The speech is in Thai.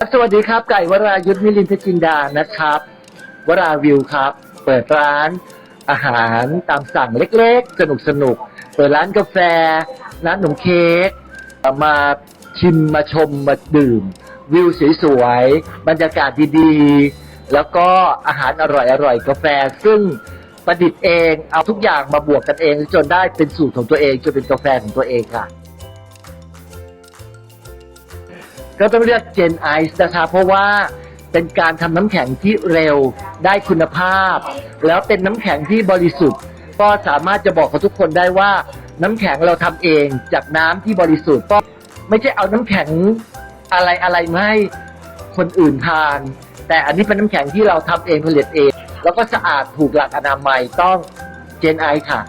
สวัสดีครับ ไก่วรายุทธมิลินทจินดานะครับ วราวิวครับ เปิดร้านอาหารตามสั่งเล็กๆ สนุกสนุกๆเปิดร้านกาแฟ ร้านขนมเค้กมาชิมมาชมมาดื่ม วิวสวยๆบรรยากาศดีๆ แล้วก็อาหารอร่อยๆกาแฟ ซึ่งประดิษฐ์เองเอาทุกอย่างมาบวกกันเอง จนได้เป็นสูตรของตัวเองจนเป็นกาแฟของตัวเองค่ะ ก็ต้องเรียกเจนไอซ์นะคะเพราะว่าเป็นการทำน้ำแข็งที่เร็วได้คุณภาพ แล้วเป็นน้ำแข็งที่บริสุทธิ์ ก็สามารถจะบอกกับทุกคนได้ว่าน้ำแข็งเราทำเองจากน้ำที่บริสุทธิ์ก็ไม่ใช่เอาน้ำแข็งอะไรอะไรมาให้คนอื่นทาน แต่อันนี้เป็นน้ำแข็งที่เราทำเองผลิตเอง แล้วก็สะอาดถูกหลักอนามัยต้องเจนไอค่ะ